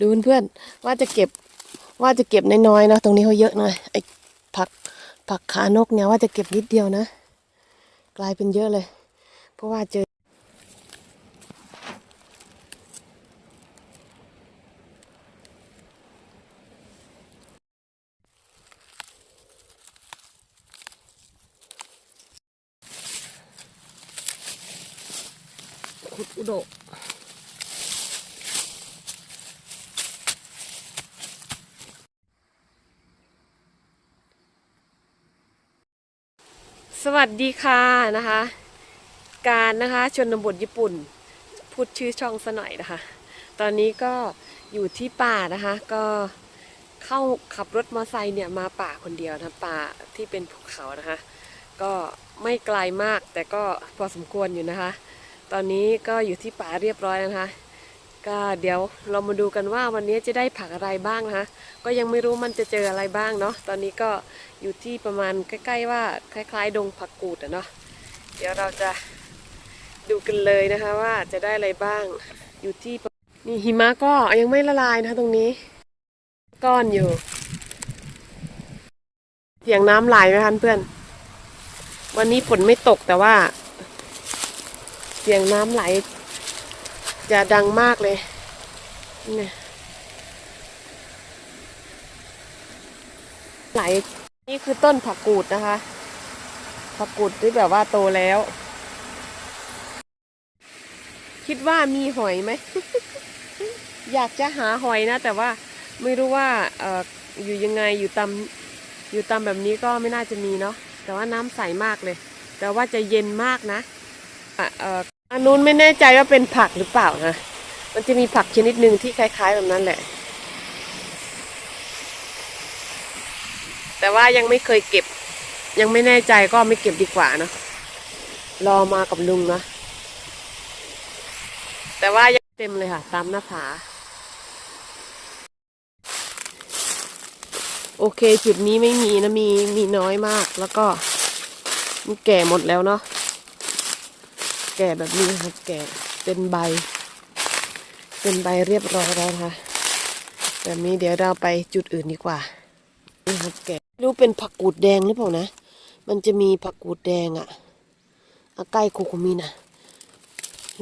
ดูเพื่อนๆว่าจะเก็บว่าจะเก็บน้อยๆเนาะตรงนี้เขาเยอะหน่อยไอ้ผักผักขานกเนี่ยว่าจะเก็บนิดเดียวนะ กลายเป็นเยอะเลย เพราะว่าเจอ ขุดอุดกส วัสดีค่ะนะคะ การนะคะชนบทญี่ปุ่น พูดชื่อช่องซะหน่อยนะคะ ตอนนี้ก็อยู่ที่ป่านะคะ ก็เข้าขับรถมอเตอร์ไซค์เนี่ยมาป่าคนเดียวนะป่าที่เป็นภูเขานะคะ ก็ไม่ไกลมากแต่ก็พอสมควรอยู่นะคะ ตอนนี้ก็อยู่ที่ป่าเรียบร้อยนะคะ ก็เดี๋ยวเรามาดูกันว่าวันนี้จะได้ผักอะไรบ้างนะคะ ก็ยังไม่รู้มันจะเจออะไรบ้างเนาะตอนนี้ก็ อยู่ที่ประมาณใกล้ ๆ ว่าคล้ายๆ ดงผักกูดอะเนาะเดี๋ยวเราจะดูกันเลยนะคะว่าจะได้อะไรบ้างอยู่ที่นี่หิมะก็ยังไม่ละลายนะคะตรงนี้ ก้อนอยู่เสียงน้ำไหลไหมคะเพื่อน วันนี้ฝนไม่ตกแต่ว่า เสียงน้ำไหล จะดังมากเลยนี่ไหล นี่คือต้นผักกูดนะคะ ผักกูดที่แบบว่าโตแล้ว คิดว่ามีหอยไหม อยากจะหาหอยนะ แต่ว่าไม่รู้ว่าเอออยู่ยังไงอยู่ตามอยู่ตามแบบนี้ก็ไม่น่าจะมีเนาะแต่ว่าน้ำใสมากเลย แต่ว่าจะเย็นมากนะอะเอออันนู้นไม่แน่ใจว่าเป็นผักหรือเปล่านะมันจะมีผักชนิดหนึ่งที่คล้าย ๆ แบบนั้นแหละ แต่ว่ายังไม่เคยเก็บ ยังไม่แน่ใจก็ไม่เก็บดีกว่าเนะรอมากับลุงนะแต่ว่ายังเต็มเลยค่ะ ตามหน้าผาโอเค จุดนี้ไม่มีนะมีมีน้อยมาก แล้วก็มันแก่หมดแล้วเนาะแก่แบบนี้ครับแก่เป็นใบ เป็นใบเรียบร้อยแล้วนะคะแบบนี้เดี๋ยวเราไปจุดอื่นดีกว่านี่ครับแก่ รู้เป็นผักกูดแดงหรือเปล่านะ มันจะมีผักกูดแดงอะอะใกล้โคโคมินะ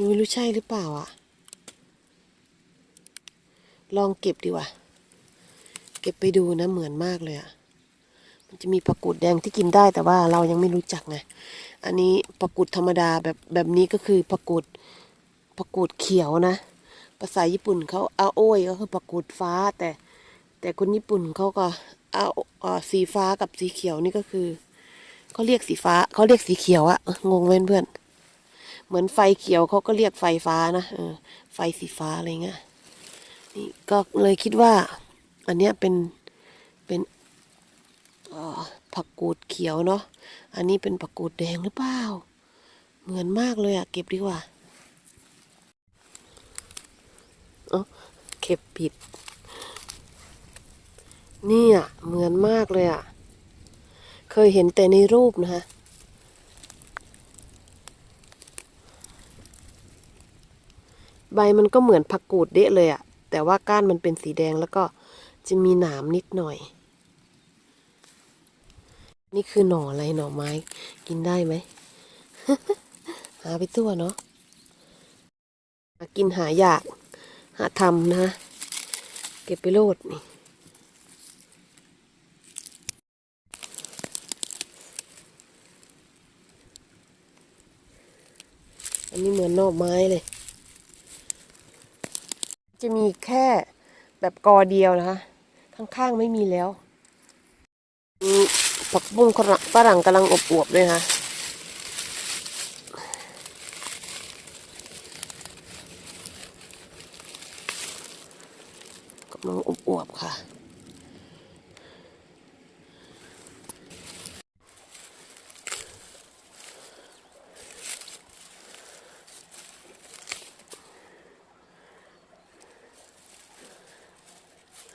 ไม่รู้ใช่หรือเปล่าอะลองเก็บดีกว่า เก็บไปดูนะเหมือนมากเลยอะมันจะมีผักกูดแดงที่กินได้แต่ว่าเรายังไม่รู้จักไง อันนี้ผักกูดธรรมดาแบบแบบนี้ก็คือผักกูดผักกูดเขียวนะ ภาษาญี่ปุ่นเขาอาโอยก็คือผักกูดฟ้าแต่ แต่คนญี่ปุ่นเขาก็ อาอ่าสีฟ้ากับสีเขียวนี่ก็คือเขาเรียกสีฟ้าเขาเรียกสีเขียวอะงงเว้นเพื่อนเหมือนไฟเขียวเขาก็เรียกไฟฟ้านะเออ ไฟสีฟ้าอะไรเงี้ยนี่ก็เลยคิดว่า อันเนี้ยเป็นเป็นออผักกูดเขียวเนาะอันนี้เป็นผักกูดแดงหรือเปล่าเหมือนมากเลยอะเก็บดีกว่าเออเก็บผิด นี่อะเหมือนมากเลยอะ เคยเห็นแต่ในรูปนะฮะใบมันก็เหมือนผักกูดเดะเลยอะแต่ว่าก้านมันเป็นสีแดงแล้วก็จะมีหนามนิดหน่อย นี่คือหน่ออะไรหน่อไม้ กินได้ไหม หาไปทั่วเนาะหากินหายาก หาทำนะ เก็บไปโลดนี่ อันนี้เหมือนนอกไม้เลย จะมีแค่แบบกอเดียวนะคะ ข้างๆไม่มีแล้วผักบุ้งฝรั่งกำลังอบอวบเลยนะคะ กำลังอบอวบๆค่ะ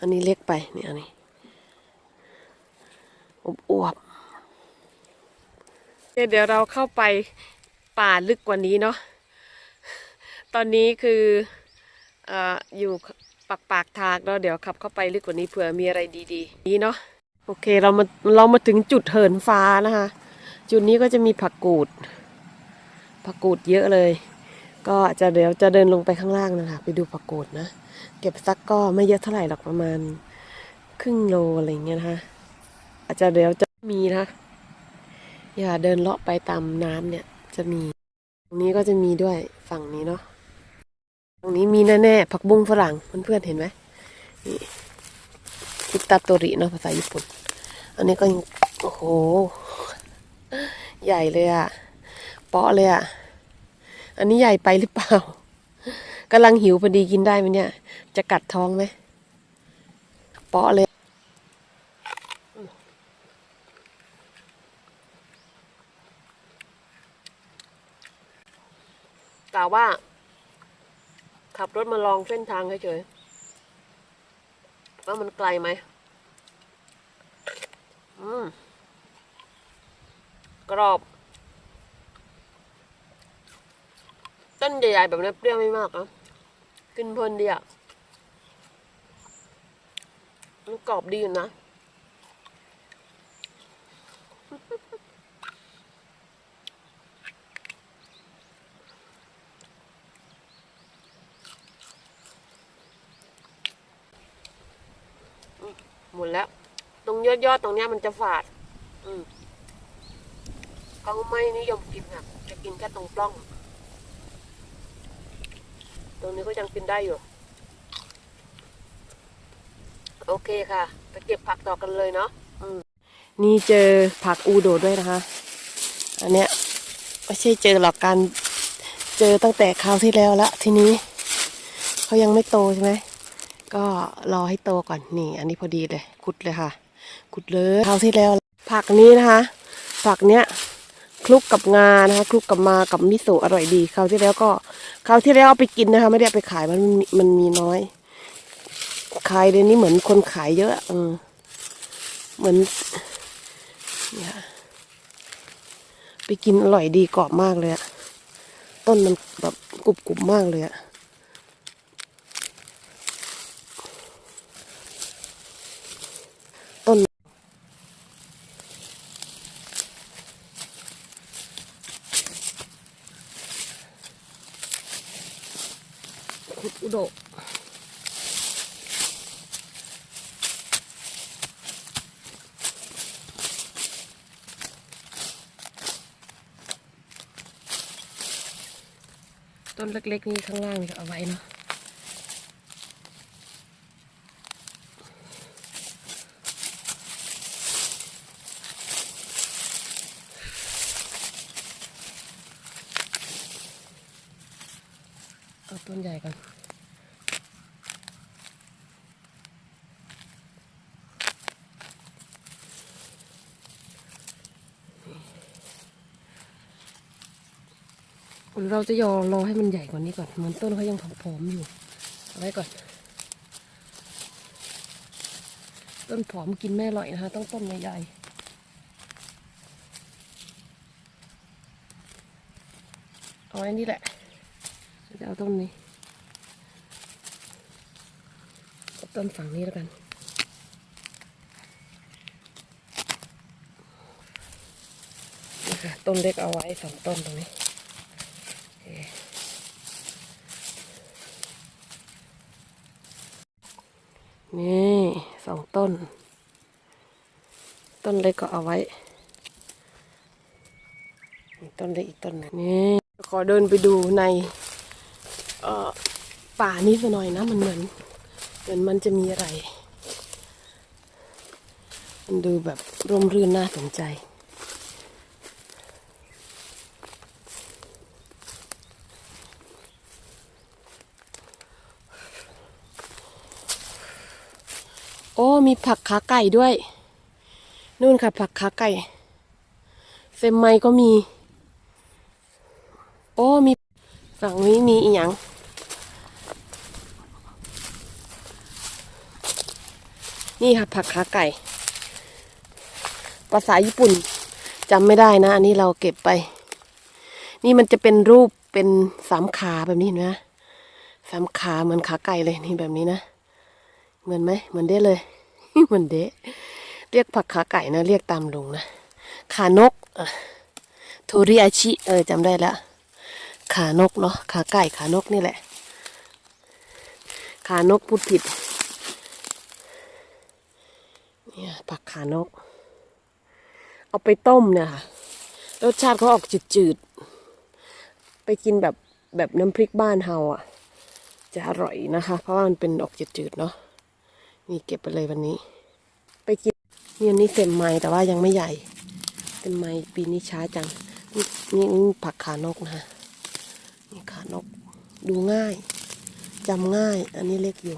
อั นี่อันนี้อวบเดี๋ยวเราเข้าไปป่าลึกกว่านี้เนาะ ตอนนี้คือออยู่ปากปากทางแล้วเดี๋ยวขับเข้าไปลึกกว่านี้เผื่อมีอะไรดีๆ นี่เนาะ โอเคเรามาเรามาถึงจุดเหินฟ้านะคะ จุดนี้ก็จะมีผักกูด ผักกูดเยอะเลย ก็จะเดี๋ยวจะเดินลงไปข้างล่างนะคะ ไปดูผักกูดนะ เก็บสักก็ไม่เยอะเท่าไหร่หรอกประมาณ ครึ่งโลอะไรเงี้ยนะคะอาจจะเดี๋ยวจะมีนะอย่าเดินเลาะไปตามน้ำเนี่ย จะมี ตรงนี้ก็จะมีด้วยฝั่งนี้เนาะตรงนี้มีแน่ๆผักบุ้งฝรั่งเพื่อนๆเห็นไหมนี่อิตาโตริเนาะภาษาญี่ปุ่น อันนี้ก็โอ้โห ใหญ่เลยอะเปาะเลยอะอันนี้ใหญ่ไปหรือเปล่ากำลังหิวพอดีกินได้ไหมเนี่ย จะกัดท้องไหมเปาะเลย กล่า ว่า ขับรถมาลองเส้นทางเฉยๆว่ามันไกลไหมอืมกรอบ ต้นใหญ่ๆแบบนี้เปรี้ยวไม่มากนะกินเพลินดีอะมันกรอบดีอยู่นะ หม ดแล้ว ตรงยอดยอดๆตรงเนี้ยมันจะฝาด อืมเขาไม่นิยมกินค่ะจะกินแค่ตรงปล้อง ตรงนี้ก็ยังกินได้อยู่ โอเคค่ะไปเก็บผักต่อกันเลยเนาะอืมนี่เจอผักอูโดด้วยนะคะ อันเนี้ยไม่ใช่เจอหรอกการเจอตั้งแต่คราวที่แล้วละทีนี้เขายังไม่โตใช่ไหม ก็รอให้โตก่อนนี่ อันนี้พอดีเลยขุดเลยค่ะขุดเลยคราวที่แล้วผักนี้นะคะ ผักเนี้ยคลุกกับงานะคะคลุกกับมากับมิโซะอร่อยดีคราวที่แล้วก็คราวที่แล้วเอาไปกินนะคะ ไม่ได้ไปขายมันมันมีน้อย ขายเดี๋ยวนี้เหมือนคนขายเยอะเออเหมือนเนี่ยไปกินอร่อยดีกรอบมากเลยอะต้นมันแบบกรุบกรุบมากเลยอะุดอุโดต้นเล็กๆนี่ข้างล่างนี่ก็เอาไว้เนาะ เอาต้นใหญ่ก่อน หรือเราจะยอรอให้มันใหญ่กว่านี้ก่อนเหมือนต้นเขายังผอมๆอยู่เอาไว้ก่อน ต้นผอมกินไม่อร่อยนะคะ ต้องต้นใหญ่ๆเอาไว้นี่แหละจะเอาต้นนี้ต้นฝั่งนี้แล้วกันนี่ค่ะต้นเล็กเอาไว้สองต้นตรงนี้โอเค นี่สองต้น ต้นเล็กก็เอาไว้ ต้นเล็กอีกต้นหนึงนี่ขอเดินไปดูในป่านี้สักหน่อยนะ มันเหมือนเหมือนมันจะมีอะไร มันดูแบบร่มรื่นน่าสนใจ มีผักขาไก่ด้วย นู่นค่ะ ผักขาไก่เซมไมก็มี โอ้ มีฝั่งนี้มีอีหยังนี่ค่ะ ผักขาไก่ ภาษาญี่ปุ่นจำไม่ได้นะ อันนี้เราเก็บไป นี่มันจะเป็นรูปเป็นสามขาแบบนี้เห็นไหมสามขาเหมือนขาไก่เลยนี่แบบนี้นะ เหมือนไหมเหมือนเด้เลย มือนเด้เรียกผักขาไก่นะ เรียกตามลุงนะ ขานกอะโทริอาชิ เออจำได้แล้วขานกเนาะ ขาไก่ขานกนี่แหละ ขานกพูดผิด เนี่ยผักขานก เอาไปต้มเนี่ยค่ะ รสชาติเขาออกจืดๆ ไปกินแบบแบบน้ำพริกบ้านเฮาอะ จะอร่อยนะคะ เพราะว่ามันเป็นออกจืดๆเนาะ นี่เก็บไปเลยวันนี้ ไปกินนี่อันนี้เต็มไม้แต่ว่ายังไม่ใหญ่ เต็มไม้ปีนี้ช้าจัง นี่นี่นี่ผักขานกนะคะนี่ขานกดูง่ายจำง่าย อันนี้เล็กอยู่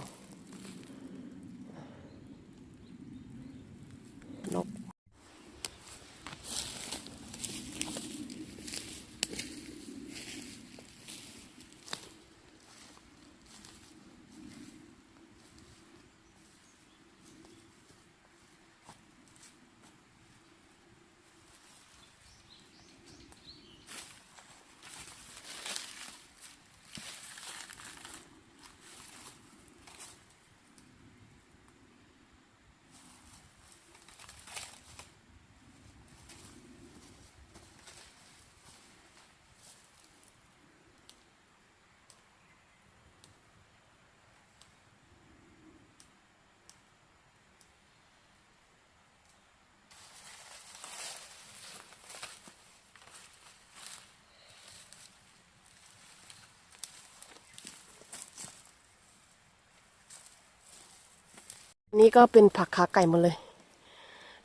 นี่ก็เป็นผักขาไก่หมดเลย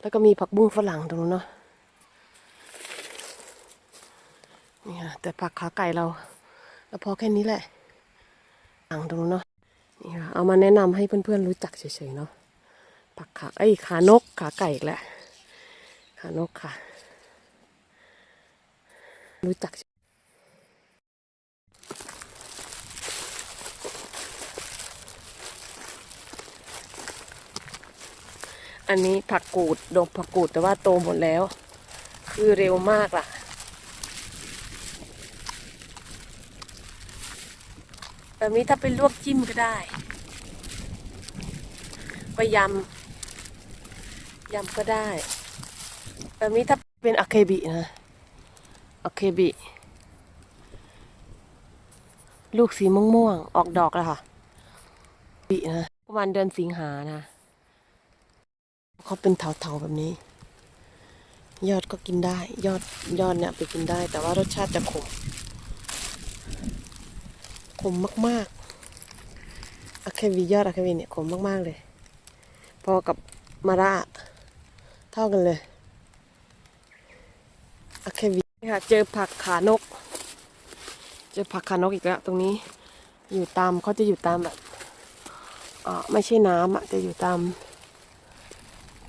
แล้วก็มีผักบุ้งฝรั่งตรงนู้นเนาะ นี่ค่ะแต่ผักขาไก่เราเราพอแค่นี้แหละหลังตรงนู้นเนาะ นี่ค่ะเอามาแนะนำให้เพื่อนๆรู้จักเฉยๆเนาะ ผักขาไอ้ขานกขาไก่อีกแหละขานกค่ะ รู้จัก อันนี้ผักกูดดอกผักกูดแต่ว่าโตหมดแล้ว คือเร็วมากล่ะ แบบนี้ถ้าเป็นลวกจิ้มก็ได้ไปยำยำก็ได้ แบบนี้ถ้าเป็นอะเคบินะอะเคบิ ลูกสีม่วงๆออกดอกแล้วค่ะบินะประมาณเดือนสิงหานะ เขาเป็นเถาๆแบบนี้ ยอดก็กินได้ ยอดยอดเนี่ยไปกินได้ แต่ว่ารสชาติจะขมขมมากๆอะเควียอดอะเควีเนี่ยขมมากๆเลย พอกับมาระเท่ากันเลยอะเควีค่ะเจอผักขานก เจอผักขานกอีกแล้วตรงนี้ อยู่ตามเขาจะอยู่ตามแบบอ่าไม่ใช่น้ำอะจะอยู่ตาม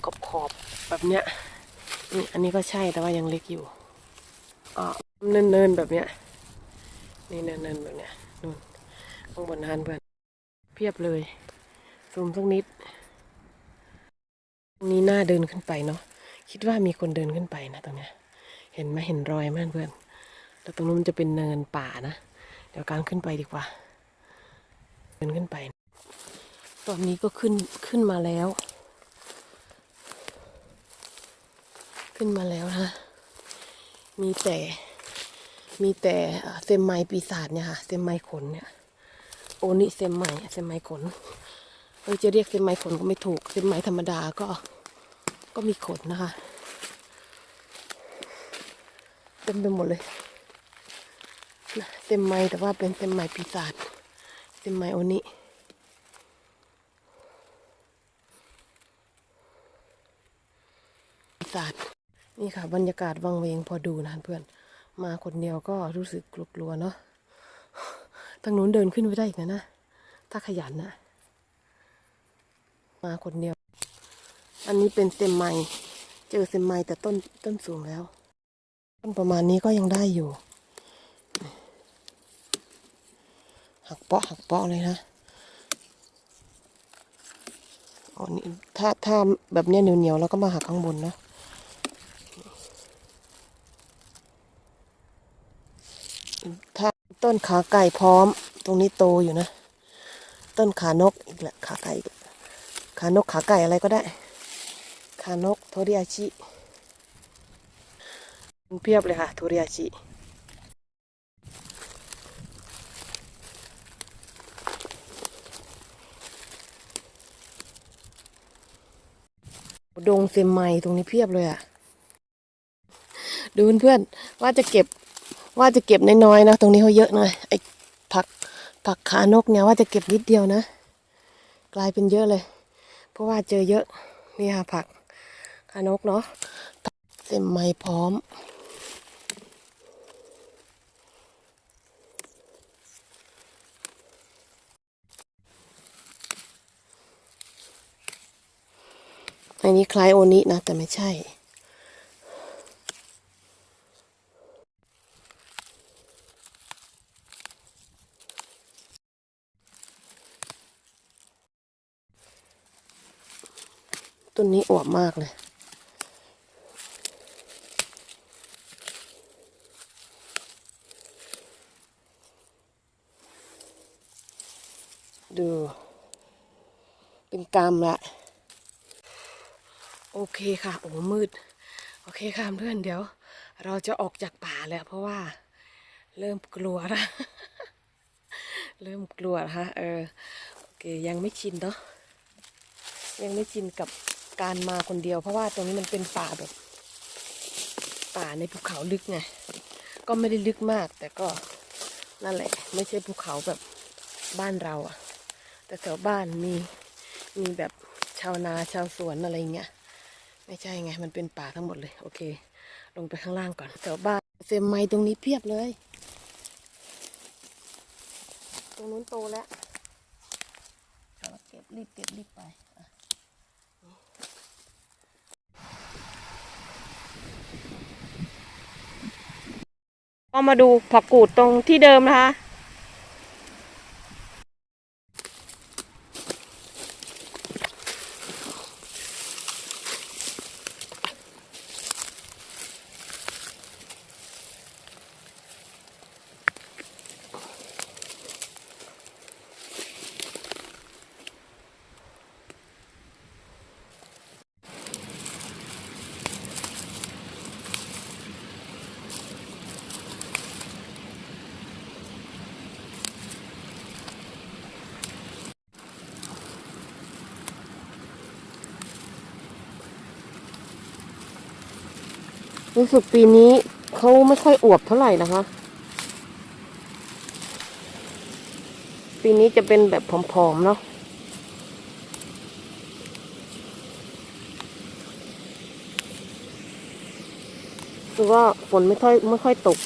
ขอบขอบๆแบบเนี้ยนี่อันนี้ก็ใช่แต่ว่ายังเล็กอยู่อ่าเนินเนินๆแบบเนี้ยนี่เนินเนินๆแบบเนี้ยนู่นข้างบนฮันเพื่อนเพียบเลยซูมสักนิดตรงนี้น่าเดินขึ้นไปเนาะคิดว่ามีคนเดินขึ้นไปนะตรงเนี้ย เห็นไหมเห็นรอยไหมเพื่อนแล้วตรงนู้นมันจะเป็นเนินป่านะเดี๋ยวการขึ้นไปดีกว่า เดินขึ้นไป ตอนนี้ก็ขึ้นขึ้นมาแล้ว ขึ้นมาแล้วนะ มีแต่ มีแต่เซมไมปีศาจเนี่ยค่ะ เซมไมขนเนี่ย โอนิเซมไมเซมไมขนเออจะเรียกเซมไมขนก็ไม่ถูก เซมไมธรรมดาก็ ก็มีขนนะคะ เต็มไปหมดเลยนะเซมไมแต่ว่าเป็นเซมไมปีศาจ เซมไมโอนิปีศาจ นี่ค่ะ บรรยากาศวังเวงพอดูนะเพื่อน มาคนเดียวก็รู้สึกกลัวๆเนาะทางนู้นเดินขึ้นไปได้อีกนะนะ ถ้าขยันนะ มาคนเดียว อันนี้เป็นเซมไมเจอเซมไมแต่ต้นต้นสูงแล้ว ต้นประมาณนี้ก็ยังได้อยู่ หักเปาะหักเปาะเลยนะอ๋อนี่ถ้าถ้าแบบเนี้ยเหนียวๆแล้วก็มาหักข้างบนนะ ถ้าต้นขาไก่พร้อม ตรงนี้โตอยู่นะ ต้นขานกอีกแหละขาไก่ขานกขาไก่อะไรก็ได้ ขานกโทริอาชิเพียบเลยค่ะโทริอาชิดงเซมไมตรงนี้เพียบเลยอะดูเพื่อนๆว่าจะเก็บ ว่าจะเก็บน้อยๆนะ ตรงนี้เขาเยอะหน่อยไอ้ผักผักขานกเนี่ยว่าจะเก็บนิดเดียวนะ กลายเป็นเยอะเลย เพราะว่าเจอเยอะนี่ค่ะผักขานกเนาะเต็มไม้พร้อมอันนี้คล้ายโอนินะ แต่ไม่ใช่ ต้นนี้อวบมากเลยดู เป็นกรรมละ โอเคค่ะ โอ้มืด โอเคค่ะเพื่อนเดี๋ยว เราจะออกจากป่าแล้ว เพราะว่า เริ่มกลัวละเริ่มกลัวนะคะเออโอเค ยังไม่ชินเนาะยังไม่ชินกับ การมาคนเดียว เพราะว่าตรงนี้มันเป็นป่าแบบ ป่าในภูเขาลึกไงก็ไม่ได้ลึกมาก แต่ก็นั่นแหละ ไม่ใช่ภูเขาแบบบ้านเราอะแต่แถวบ้านมีมีแบบชาวนาชาวสวนอะไรเงี้ยไม่ใช่ไง มันเป็นป่าทั้งหมดเลย โอเค ลงไปข้างล่างก่อนแถวบ้านเซมไมตรงนี้เพียบเลย ตรงนู้นโตแล้วเก็บรีบเก็บรีบไป ก็มาดูผักกูดตรงที่เดิมนะคะ รู้สึกปีนี้เขาไม่ค่อยอวบเท่าไหร่นะคะ ปีนี้จะเป็นแบบผอมๆเนาะคือว่าฝนไม่ค่อยไม่ค่อยตก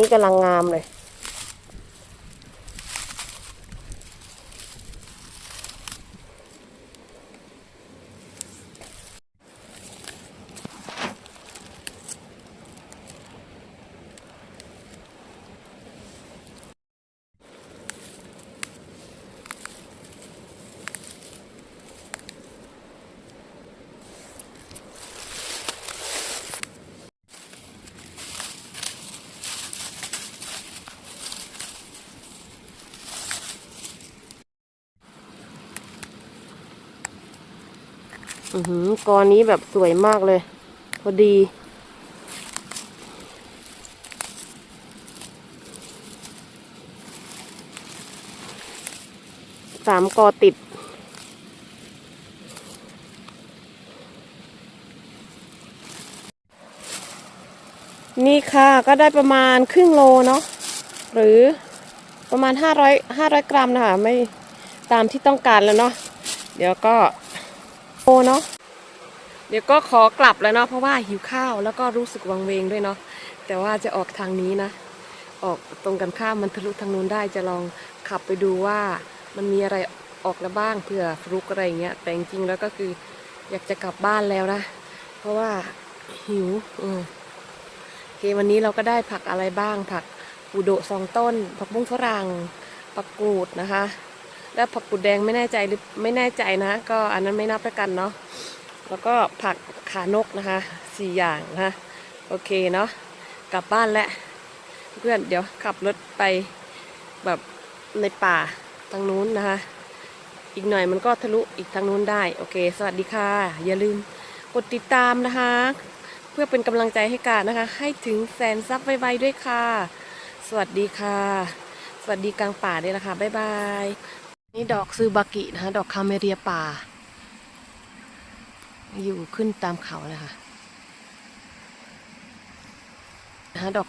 นี้กำลังงามเลย อือหือกอนี้แบบสวยมากเลย พอดี สามกอติดนี่ค่ะก็ได้ประมาณครึ่งโลเนาะหรือประมาณ 500 500 กรัมนะคะไม่ตามที่ต้องการแล้วเนาะเดี๋ยวก็ เนาะเดี๋ยวก็ขอกลับแล้วเนาะเพราะว่าหิวข้าวแล้วก็รู้สึกวังเวงด้วยเนาะแต่ว่าจะออกทางนี้นะ ออกตรงกันข้ามมันทะลุทางนู้นได้จะลองขับไปดูว่ามันมีอะไรออกแล้วบ้างเผื่อฟลุกอะไรเงี้ยแต่จริงๆแล้วก็คืออยากจะกลับบ้านแล้วนะ เพราะว่าหิวอืมโอเควันนี้เราก็ได้ผักอะไรบ้างผักปูโดะสองต้น ผักบุ้งฝรั่งผักกูดนะคะ แล้วผักกูดแดงไม่แน่ใจหรือไม่แน่ใจนะ ก็อันนั้นไม่นับแล้วกันเนาะแล้วก็ผักขานกนะคะสี่อย่างนะคะโอเคเนาะกลับบ้านแล้วเพื่อนเดี๋ยวขับรถไปแบบในป่าทางนู้นนะคะ อีกหน่อยมันก็ทะลุอีกทางนู้นได้ โอเค สวัสดีค่ะ อย่าลืมกดติดตามนะคะ เพื่อเป็นกำลังใจให้การนะคะ ให้ถึงแสนซับไวๆด้วยค่ะ สวัสดีค่ะ สวัสดีกลางป่าด้วยนะคะ บ๊ายบาย นี่ดอกซูบากินะคะดอกคาเมเรียป่า อยู่ขึ้นตามเขาเลยค่ะนะคะดอก